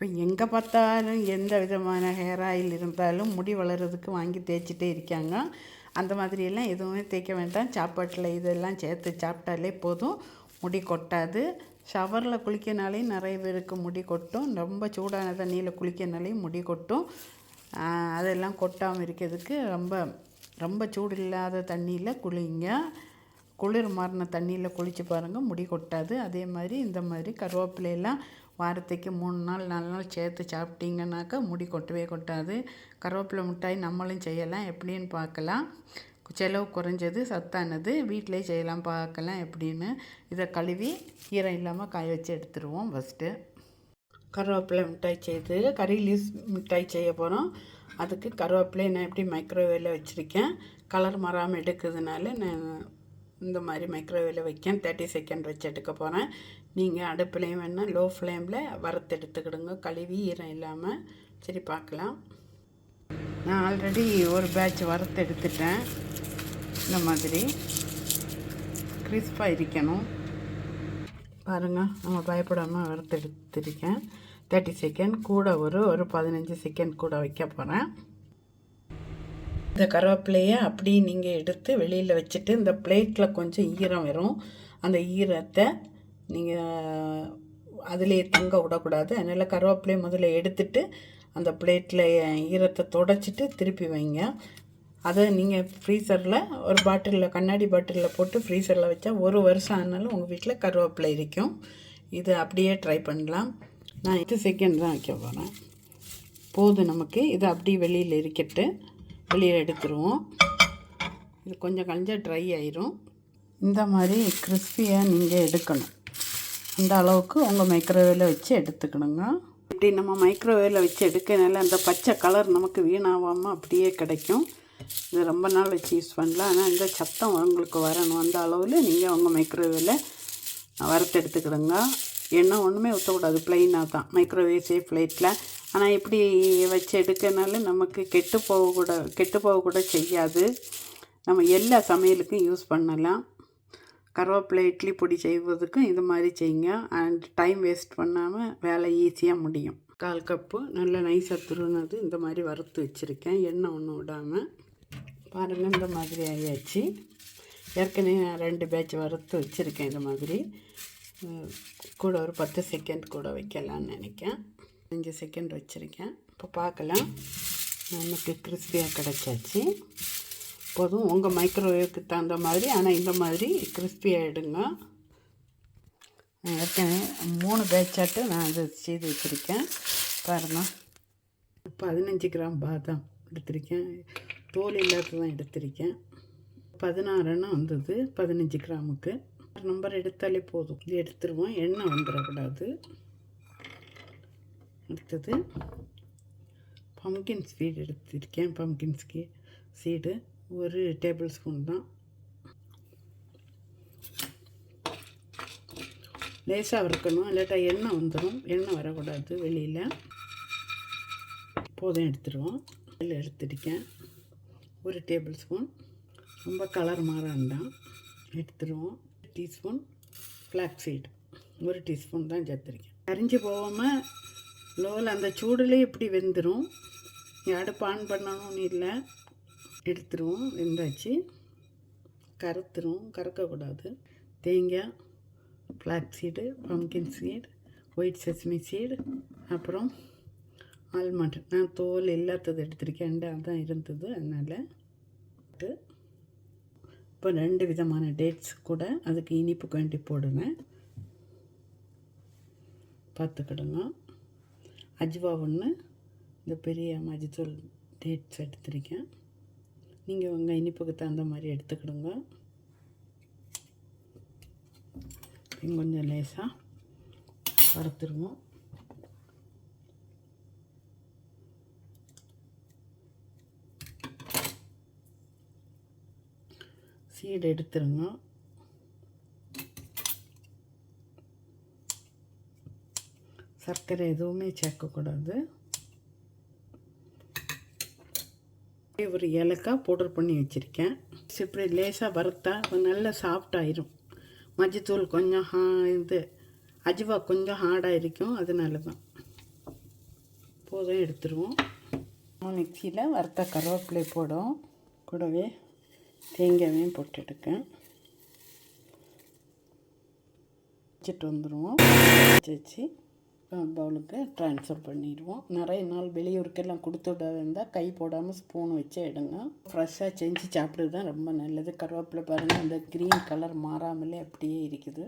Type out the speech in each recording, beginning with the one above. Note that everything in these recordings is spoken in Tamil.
இப்போ எங்கே பார்த்தாலும் எந்த விதமான ஹேர் ஆயில் இருந்தாலும் முடி வளர்கிறதுக்கு வாங்கி தேய்ச்சிட்டே இருக்காங்க. அந்த மாதிரியெல்லாம் எதுவுமே தேய்க்க வேண்டாம். சாப்பாட்டில் இதெல்லாம் சேர்த்து சாப்பிட்டாலே போதும். முடி கொட்டாது. ஷவரில் குளிக்கனாலே நிறைய பேருக்கு முடி கொட்டும். ரொம்ப சூடான தண்ணியில் குளிக்கனாலே முடி கொட்டும். அதெல்லாம் கொட்டாமல் இருக்கிறதுக்கு ரொம்ப ரொம்ப சூடு இல்லாத தண்ணியில் குளிங்க. குளிர் மாறின தண்ணியில் குளித்து பாருங்கள் முடி கொட்டாது. அதே மாதிரி இந்த மாதிரி கருவேப்பிலையெல்லாம் வாரத்துக்கு மூணு நாள் நாலு நாள் சேர்த்து சாப்பிட்டீங்கன்னாக்கா முடி கொட்டவே கொட்டாது. கருவேப்பிலை மிட்டாய் நம்மளும் செய்யலாம். எப்படின்னு பார்க்கலாம். செலவு குறைஞ்சது சத்தானது. வீட்டிலே செய்யலாம் பார்க்கலாம் எப்படின்னு. இதை கழுவி ஈரம் இல்லாமல் காய வச்சு எடுத்துருவோம் ஃபஸ்ட்டு கருவேப்பிலை மிட்டாய் செய்து கறி லீஸ் மிட்டாய் செய்ய போகிறோம் அதுக்கு கருவேப்பிலை நான் எப்படி மைக்ரோவேவில் வச்சுருக்கேன். கலர் மறாமல் எடுக்கிறதுனால நான் இந்த மாதிரி மைக்ரோவேவில் வைக்கேன். தேர்ட்டி செகண்ட் வச்சு எடுக்க போகிறேன் நீங்கள் அடுப்புலேயும் வேணால் லோ ஃப்ளேமில் வறுத்து எடுத்துக்கிடுங்க. கழுவி ஈரம் இல்லாமல் சரி பார்க்கலாம் நான் ஆல்ரெடி ஒரு பேட்ச் வறுத்து எடுத்துட்டேன். இந்த மாதிரி. கிறிஸ்பாக இருக்கணும். பாருங்கள் நம்ம பயப்படாமல் வறுத்து எடுத்துருக்கேன். தேர்ட்டி செகண்ட் கூட ஒரு ஒரு பதினஞ்சு செகண்ட் கூட வைக்க போகிறேன் இந்த கருவேப்பிலையை அப்படியே நீங்கள் எடுத்து வெளியில் வச்சுட்டு இந்த பிளேட்டில் கொஞ்சம் ஈரம் வரும். அந்த ஈரத்தை நீங்கள் அதிலே தங்க விடக்கூடாது. அதனால் கருவேப்பிலையை முதல்ல எடுத்துட்டு அந்த பிளேட்டில் ஈரத்தை தொடச்சிட்டு திருப்பி வைங்க. அதை நீங்கள் ஃப்ரீசரில் ஒரு பாட்டிலில் கண்ணாடி பாட்டிலில் போட்டு ஃப்ரீசரில் வச்சா ஒரு வருஷம் ஆனாலும் உங்கள் வீட்டில் கருவேப்பிலை இருக்கும். இது அப்படியே ட்ரை பண்ணலாம். நான் எட்டு செகண்ட் தான் வைக்க போகிறேன் போதும் நமக்கு. இது அப்படியே வெளியில் இருக்கட்டு வெளியில் எடுத்துருவோம். இது கொஞ்சம் கழிஞ்சால் ட்ரை ஆயிரும். இந்த மாதிரி கிறிஸ்பியாக நீங்கள் எடுக்கணும். அந்த அளவுக்கு உங்கள் மைக்ரோவேவில் வச்சு எடுத்துக்கணுங்க. இப்படி நம்ம மைக்ரோவேவில் வச்சு எடுக்கனால அந்த பச்சை கலர் நமக்கு வீணாகாமல் அப்படியே கிடைக்கும். இது ரொம்ப நாள் வச்சு யூஸ் பண்ணலாம் ஆனால் இந்த சத்தம் உங்களுக்கு வரணும். அந்த அளவில் நீங்கள் உங்கள் மைக்ரோவேவில் வறுத்து எடுத்துக்கிடுங்க எண்ணெய் ஒன்றுமே ஊற்றக்கூடாது ப்ளைனாக தான் மைக்ரோவேவ் சேஃப் பிளேட்டில் ஆனால் இப்படி வச்சு எடுக்கனால நமக்கு கெட்டு போகக்கூட கெட்டு போகக்கூட செய்யாது. நம்ம எல்லா சமையலுக்கும் யூஸ் பண்ணலாம். கருவேப்பிலை இட்லி பொடி செய்வதுக்கும் இது மாதிரி செய்யுங்க. அண்ட் டைம் வேஸ்ட் பண்ணாமல் வேலை ஈஸியாக முடியும். கால் கப்பு நல்ல நைஸாக துருனது இந்த மாதிரி வறுத்து வச்சுருக்கேன். எண்ணெய் ஒன்றும் விடாமல் பாருங்கள் இந்த மாதிரி ஆகியாச்சு ஏற்கனவே நான் ரெண்டு பேட்ச் வறுத்து வச்சுருக்கேன் இந்த மாதிரி. கூட ஒரு பத்து செகண்ட் கூட வைக்கலான்னு நினைக்கேன். அஞ்சு செகண்ட் வச்சுருக்கேன். இப்போ பார்க்கலாம். நமக்கு கிறிஸ்பியாக கிடச்சாச்சு. போதும். உங்கள் மைக்ரோவேவுக்கு தகுந்த மாதிரி ஆனால் இந்த மாதிரி கிறிஸ்பி ஆகிடுங்க ஏற்கனவே மூணு பேட்சாட்டு நான் அதை செய்து வச்சுருக்கேன். பாருங்கள் பதினஞ்சு கிராம் பாதாம் எடுத்திருக்கேன். தோல் இல்லாத தான் எடுத்திருக்கேன். பதினாறுன்னு வந்தது. பதினஞ்சு கிராமுக்கு. நம்பர் எடுத்தாலே போதும். இது எடுத்துருவோம். எண்ணெய் வந்துடக்கூடாது. அடுத்தது பம்கின் ஸ்வீட் எடுத்திருக்கேன். பம்கின் ஸ்கீ சீடு ஒரு டேபிள் ஸ்பூன் தான். லேசாக வறுக்கணும். இல்லாட்டா எண்ணெய் வந்துடும் எண்ணெய் வரக்கூடாது வெளியில். போதும் எடுத்துருவோம். இதில் எடுத்துருக்கேன். ஒரு டேபிள் ஸ்பூன். ரொம்ப கலர் மாற வேண்டாம். எடுத்துருவோம். டீஸ்பூன். ஃப்ளாக் சீட் ஒரு டீஸ்பூன் தான் சேர்த்துருக்கேன். கரிஞ்சு போகாமல் லோவில் அந்த சூடுலேயே இப்படி வெந்துடும் அடுப்பு ஆன் பண்ணணும்னு இல்லை. எடுத்துருவோம் வெந்தாச்சு. கருத்துரும் கறக்கக்கூடாது தேங்காய் flax seed pumpkin seed white sesame seed அப்புறம் ஆல்மண்ட் நான் தோல் இல்லாதது எடுத்திருக்கேன் தான் இருந்தது அதனால். இப்போ ரெண்டு விதமான டேட்ஸ் கூட அதுக்கு இனிப்பு வேண்டி போடுவேன் பார்த்துக்கிடுங்க. அஜ்வா ஒன்று இந்த பெரிய மஞ்சத்தூள் டேட்ஸ் எடுத்திருக்கேன். நீங்கள் உங்கள் இனிப்புக்கு தகுந்த மாதிரி எடுத்துக்கிடுங்க. கொஞ்சம் லேசாக வறுத்துருவோம். சீடு எடுத்துருங்க. சர்க்கரை எதுவுமே சேர்க்கக்கூடாது. ஒரு ஏலக்காய் பவுடர் பண்ணி வச்சுருக்கேன். இப்படி லேசாக வறுத்தா நல்லா சாஃப்டாயிரும் மஞ்சத்தூள் கொஞ்சம் ஹா இது அஜுவா கொஞ்சம் ஹார்டாக இருக்கும் அதனால தான் போதும் எடுத்துருவோம் மிக்சியில் வறுத்த கருவேப்பிலை போடும் கூடவே தேங்காயும் போட்டு எடுக்கேன். வச்சுட்டு வந்துடுவோம் வச்சு வச்சு. பவுலுக்கு ட்ரான்ஸ்ஃபர் பண்ணிடுவோம். நிறைய நாள் வெளியூருக்கெல்லாம் கொடுத்து இருந்தால் கை போடாமல் ஸ்பூன் வச்சே எடுங்க. ஃப்ரெஷ்ஷாக செஞ்சு சாப்பிடுறது தான் ரொம்ப நல்லது. கருவேப்பிலை பாருங்கள் அந்த க்ரீன் கலர் மாறாமலே அப்படியே இருக்குது.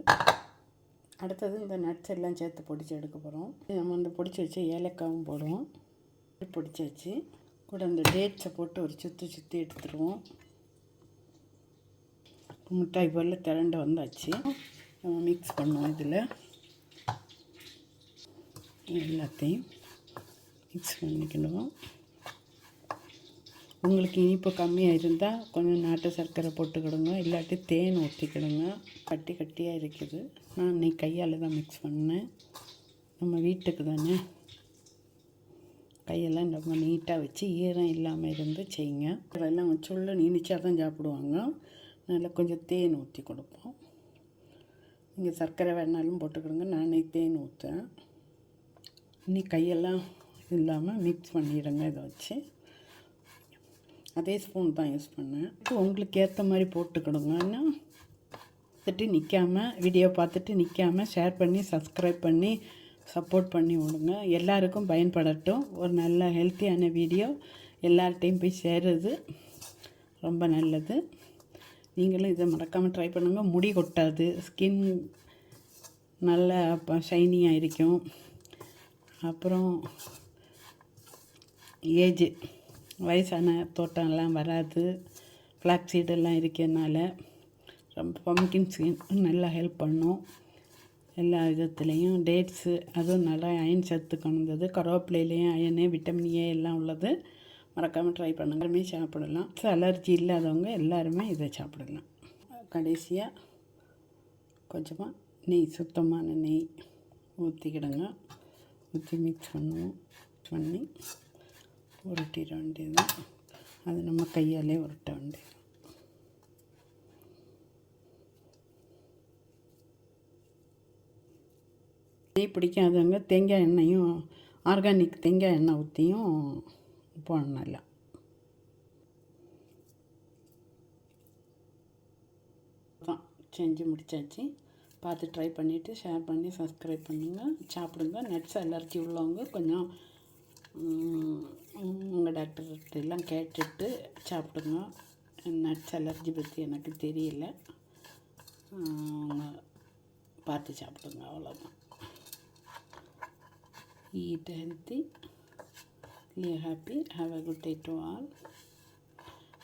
அடுத்தது இந்த நட்ஸ் எல்லாம் சேர்த்து பொடிச்சு எடுக்க போகிறோம் நம்ம இந்த பொடிச்சு வச்சு ஏலக்காவும் போடுவோம். பொடிச்சு வச்சு கூட அந்த டேட்ஸை போட்டு ஒரு சுற்றி சுற்றி எடுத்துருவோம். மிட்டாய் போல் திரண்டு வந்தாச்சு. நம்ம மிக்ஸ் பண்ணுவோம் இதில். எல்லாத்தையும் மிக்ஸ் பண்ணிக்கணும். உங்களுக்கு இனிப்பு கம்மியாக இருந்தால் கொஞ்சம் நாட்டு சர்க்கரை போட்டுக்கிடுங்க. இல்லாட்டி தேன் ஊற்றிக்கிடுங்க கட்டி கட்டியாக இருக்குது. நான் இன்னைக்கு கையால் தான் மிக்ஸ் பண்ணேன். நம்ம வீட்டுக்கு தானே? கையெல்லாம் ரொம்ப நீட்டாக வச்சு ஈரம் இல்லாமல் இருந்து செய்யுங்க. அதெல்லாம் சொல்ல நீனிச்சா தான் சாப்பிடுவாங்க. நல்லா கொஞ்சம் தேன் ஊற்றி கொடுப்போம். நீங்கள் சர்க்கரை வேணாலும் போட்டுக்கிடுங்க. நானே தேன் ஊற்றேன் இன்னி கையெல்லாம் இல்லாமல் மிக்ஸ் பண்ணிடுங்க இதை வச்சு. அதே ஸ்பூன் தான் யூஸ் பண்ணேன். உங்களுக்கு ஏற்ற மாதிரி போட்டுக்கிடுங்கன்னா பார்த்துட்டு நிற்காம வீடியோ பார்த்துட்டு நிற்காம ஷேர் பண்ணி சப்ஸ்கிரைப் பண்ணி சப்போர்ட் பண்ணி விடுங்க. எல்லாருக்கும் பயன்படட்டும். ஒரு நல்ல ஹெல்த்தியான வீடியோ எல்லார்ட்டையும் போய் சேருது ரொம்ப நல்லது. நீங்களும் இதை மறக்காமல் ட்ரை பண்ணுங்கள் முடி கொட்டாது. ஸ்கின் நல்ல ஷைனியாக இருக்கும். அப்புறம் ஏஜ் வயசான தோட்டம்லாம் வராது. ஃப்ளாக் சீடெல்லாம் இருக்கிறதுனால ரொம்ப பம்கின் ஸ்கின் நல்லா ஹெல்ப் பண்ணும். எல்லா விதத்துலேயும் டேட்ஸு அதுவும் நல்லா அயன் சத்து கொண்டது கருவேப்பிலையிலையும் அயனு விட்டமின் ஏ எல்லாம் உள்ளது. மறக்காமல் ட்ரை பண்ணுங்க. சாப்பிடலாம். அலர்ஜி இல்லாதவங்க எல்லாருமே இதை சாப்பிடலாம். கடைசியாக கொஞ்சமாக நெய் சுத்தமான நெய் ஊற்றிக்கிடுங்க ஊற்றி மிக்ஸ் பண்ணுவோம் பண்ணி உருட்டிட வேண்டியது அது நம்ம கையாலே உருட்ட வேண்டியது நெய் பிடிக்காதவங்க தேங்காய் எண்ணெயும் ஆர்கானிக் தேங்காய் எண்ணெய் ஊற்றியும் போடணும் செஞ்சு முடிச்சாச்சு. பார்த்து ட்ரை பண்ணிவிட்டு ஷேர் பண்ணி சப்ஸ்கிரைப் பண்ணுங்கள் சாப்பிடுங்க. நட்ஸ் அலர்ஜி உள்ளவங்க கொஞ்சம் உங்கள் டாக்டர்கிட்ட எல்லாம் கேட்டுட்டு சாப்பிடுங்க. நட்ஸ் அலர்ஜி பற்றி எனக்கு தெரியல. பார்த்து சாப்பிடுங்க. அவ்வளோதான் eat healthy live happy have a good day to all.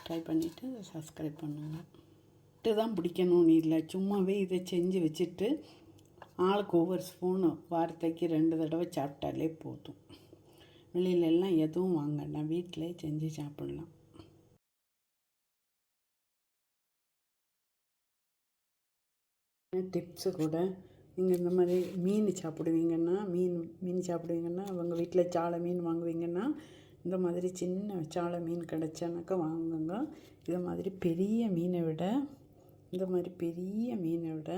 Try பண்ணிவிட்டு சப்ஸ்கிரைப் பண்ணுங்கள் விட்டு தான் பிடிக்கணும்னு இல்லை சும்மாவே இதை செஞ்சு வச்சுட்டு ஆளுக்கு ஒவ்வொரு ஸ்பூனு வார்த்தைக்கு ரெண்டு தடவை சாப்பிட்டாலே போதும். வெளியிலெல்லாம் எதுவும் வாங்கலாம் வீட்டிலே செஞ்சு சாப்பிட்லாம். டிப்ஸு கூட? நீங்கள் இந்த மாதிரி மீன் சாப்பிடுவீங்கன்னா மீன் மீன் சாப்பிடுவீங்கன்னா அவங்க வீட்டில் சாலை மீன் வாங்குவீங்கன்னா இந்த மாதிரி சின்ன சாலை மீன் கிடச்சானாக்கா வாங்குங்க. இதை மாதிரி பெரிய மீனை விட இந்த மாதிரி பெரிய மீனை விட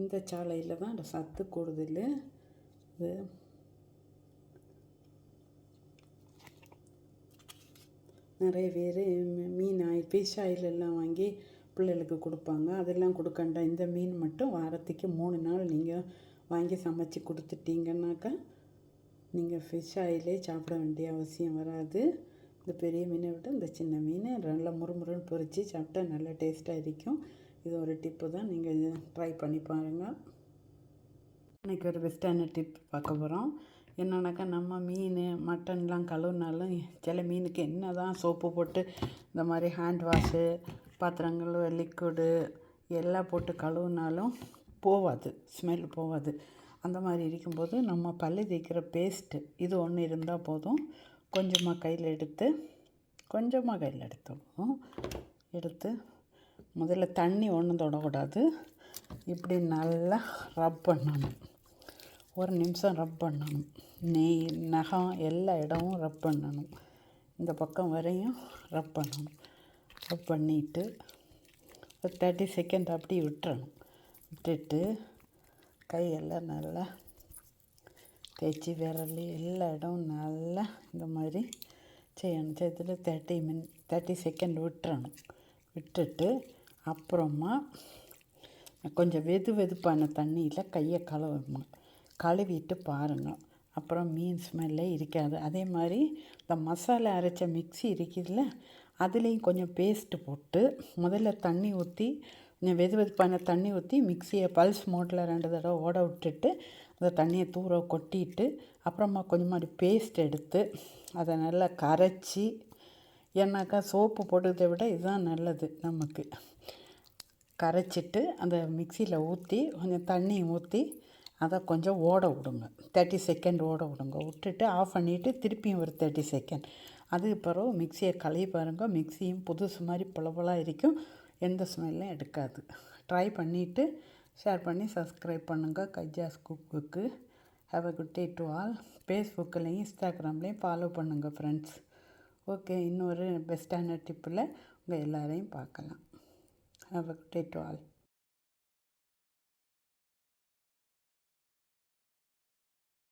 இந்த சாலையில் தான் சத்து கூடுதல். இது நிறைய பேர் மீன் ஆயில் ஃபிஷ் ஆயில் எல்லாம் வாங்கி பிள்ளைகளுக்கு கொடுப்பாங்க. அதெல்லாம் கொடுக்கண்டா. இந்த மீன் மட்டும் வாரத்துக்கு மூணு நாள் நீங்கள் வாங்கி சமைச்சி கொடுத்துட்டீங்கன்னாக்கா நீங்கள் ஃபிஷ் ஆயிலே சாப்பிட வேண்டிய அவசியம் வராது. இந்த பெரிய மீனை விட இந்த சின்ன மீன் நல்லா முறுமுறுன்னு பொரித்து சாப்பிட்டா நல்லா டேஸ்ட்டாக இருக்கும். இது ஒரு டிப்பு தான். நீங்கள் ட்ரை பண்ணி பாருங்கள் இன்றைக்கி ஒரு பெஸ்ட்டான டிப் பார்க்க போகிறோம் என்னன்னாக்கா நம்ம மீன் மட்டன்லாம் கழுவுனாலும் சில மீனுக்கு என்ன தான் சோப்பு போட்டு இந்த மாதிரி ஹேண்ட் வாஷு பாத்திரங்கள் லிக்விடு எல்லாம் போட்டு கழுவுனாலும் போகாது ஸ்மெல் போகாது அந்த மாதிரி இருக்கும்போது நம்ம பல்லு தேய்க்கிற பேஸ்ட்டு இது ஒன்று இருந்தால் போதும். கொஞ்சமாக கையில் எடுத்து கொஞ்சமாக கையில் எடுத்துக்கணும் எடுத்து முதல்ல தண்ணி ஒன்றும் தொடக்கூடாது. இப்படி நல்லா ரப் பண்ணணும். ஒரு நிமிஷம் ரப் பண்ணணும். நெய் நகம் எல்லா இடமும் ரப் பண்ணணும். இந்த பக்கம் வரையும் ரப் பண்ணணும். ரப் பண்ணிவிட்டு ஒரு தேர்ட்டி செகண்ட் அப்படி விட்டுறணும். விட்டுட்டு கையெல்லாம் நல்லா தேய்ச்சி விரல் எல்லா இடம் நல்லா இந்த மாதிரி செய்யணும். செய்துட்டு தேர்ட்டி மின் தேர்ட்டி செகண்ட் விட்டுறணும். விட்டுட்டு அப்புறமா கொஞ்சம் வெது வெதுப்பான தண்ணியில் கையை கழுவணும் கழுவிட்டு பாருங்கள் அப்புறம் மீன் ஸ்மெல்லே இருக்காது. அதே மாதிரி இந்த மசாலா அரைச்ச மிக்ஸி இருக்குதுல்ல அதுலேயும் கொஞ்சம் பேஸ்ட்டு போட்டு முதல்ல தண்ணி ஊற்றி கொஞ்சம் வெது வெதுப்பான தண்ணி ஊற்றி மிக்ஸியை பல்ஸ் மோட்டில் ரெண்டு தடவை ஓட விட்டுட்டு அந்த தண்ணியை தூர கொட்டிட்டு அப்புறமா கொஞ்சமாக பேஸ்ட் எடுத்து அதை நல்லா கரைச்சி ஏன்னாக்கா சோப்பு போட்டதை விட இதுதான் நல்லது நமக்கு. கரைச்சிட்டு அந்த மிக்சியில் ஊற்றி கொஞ்சம் தண்ணி ஊற்றி அதை கொஞ்சம் ஓட விடுங்க. தேர்ட்டி செகண்ட் ஓட விடுங்க. விட்டுட்டு ஆஃப் பண்ணிவிட்டு திருப்பியும் ஒரு தேர்ட்டி செகண்ட் அதுக்கு பிறகு மிக்சியை கழுவி பாருங்கள் மிக்சியும் புதுசு மாதிரி புலபலாக இருக்கும். எந்த ஸ்மெல்லும் எடுக்காது. ட்ரை பண்ணிவிட்டு ஷேர் பண்ணி சப்ஸ்கிரைப் பண்ணுங்கள் கைஜாஸ் குக்குக்கு. Have a good day to all ஃபேஸ்புக்கிலையும் இன்ஸ்டாகிராம்லேயும் ஃபாலோ பண்ணுங்கள் ஃப்ரெண்ட்ஸ் ஓகே இன்னொரு பெஸ்ட்டான டிப்பில் உங்கள் எல்லாரையும் பார்க்கலாம். Have a good day to all